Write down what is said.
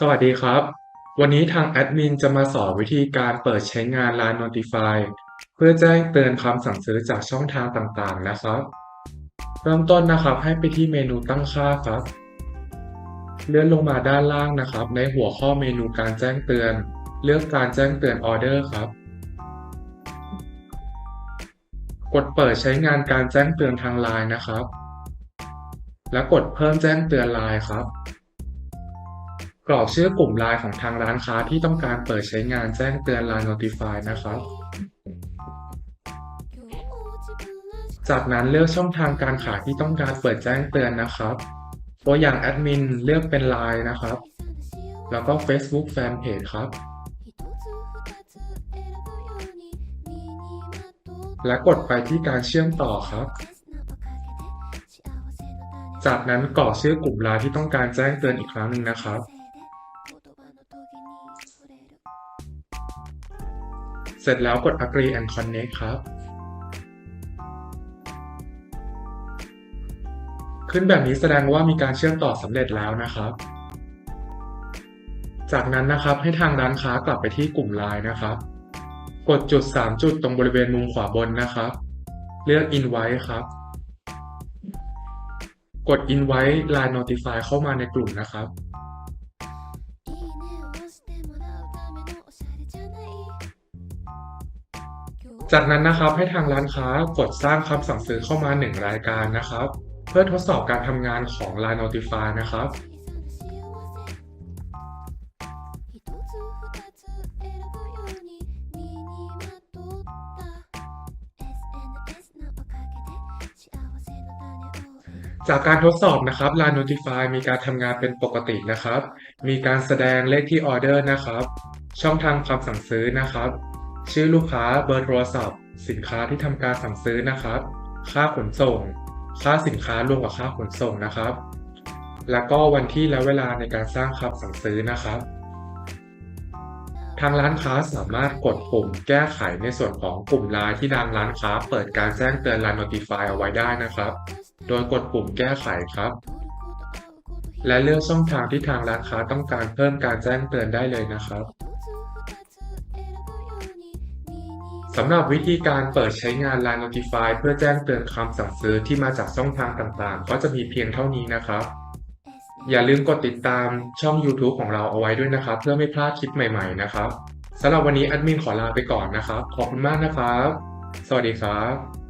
สวัสดีครับ วันนี้ทางแอดมินจะมาสอนวิธีการเปิดใช้งาน Line Notify เพื่อแจ้งเตือนคำสั่งซื้อจากช่องทางต่างๆ นะครับ เริ่มต้นนะครับให้ไปที่เมนูตั้งค่าครับ เลื่อนลงมาด้านล่างนะครับ ในหัวข้อเมนูการแจ้งเตือน เลือกการแจ้งเตือนออเดอร์ครับ กดเปิดใช้งานการแจ้งเตือนทาง Line นะครับ และกดเพิ่มแจ้งเตือน Line ครับ กรอกชื่อกลุ่มไลน์ของทางร้านค้าที่ต้องการเปิดใช้งานแจ้งเตือน Line Notify นะครับ จากนั้นเลือกช่องทางการขายที่ต้องการเปิดแจ้งเตือนนะครับ ตัวอย่างแอดมินเลือกเป็น Line นะครับ แล้วก็ Facebook Fanpage ครับ และกดไปที่การเชื่อมต่อครับจากนั้นกรอกชื่อกลุ่มไลน์ที่ต้องการแจ้งเตือนอีกครั้งหนึ่งนะครับ เสร็จแล้วกด agree and connect ครับ ขึ้นแบบนี้แสดงว่ามีการเชื่อมต่อสำเร็จแล้วนะครับ จากนั้นนะครับให้ทางร้านค้ากลับไปที่กลุ่ม Line นะครับ กดจุด 3 จุดตรงบริเวณมุมขวาบนนะครับ เลือก invite ครับ กด invite Line Notify เข้ามาในกลุ่มนะครับ จากนั้นนะครับให้ทางร้านค้ากดสร้างคำสั่งซื้อเข้ามา 1 รายการนะครับ เพื่อทดสอบการทำงานของ Line Notify นะครับ จากการทดสอบนะครับ Line Notify มีการทำงานเป็นปกตินะครับ มีการแสดงเลขที่ออเดอร์นะครับ ช่องทางคำสั่งซื้อนะครับ ชื่อลูกค้าเบอร์โทรศัพท์ สินค้าที่ทำการสั่งซื้อนะครับ ค่าขนส่ง ค่าสินค้ารวมกับค่าขนส่งนะครับ แล้วก็วันที่และเวลาในการสร้างคำสั่งซื้อนะครับ ทางร้านค้าสามารถกดปุ่มแก้ไขในส่วนของกลุ่มไลน์ที่ทางร้านค้า เปิดการแจ้งเตือน Line Notify เอาไว้ได้นะครับ โดยกดปุ่มแก้ไขครับ และเลือกช่องทางที่ทางร้านค้าต้องการเพิ่มการแจ้งเตือนได้เลยนะครับ สำหรับวิธีการเปิดใช้งาน Line Notify เพื่อแจ้งเตือนคำสั่งซื้อที่มาจากช่องทางต่างๆ ก็จะมีเพียงเท่านี้นะครับ อย่าลืมกดติดตามช่อง YouTube ของเราเอาไว้ด้วยนะครับ เพื่อไม่พลาดคลิปใหม่ๆนะครับสำหรับวันนี้แอดมินขอลาไปก่อนนะครับ ขอบคุณมากนะครับ สวัสดีครับ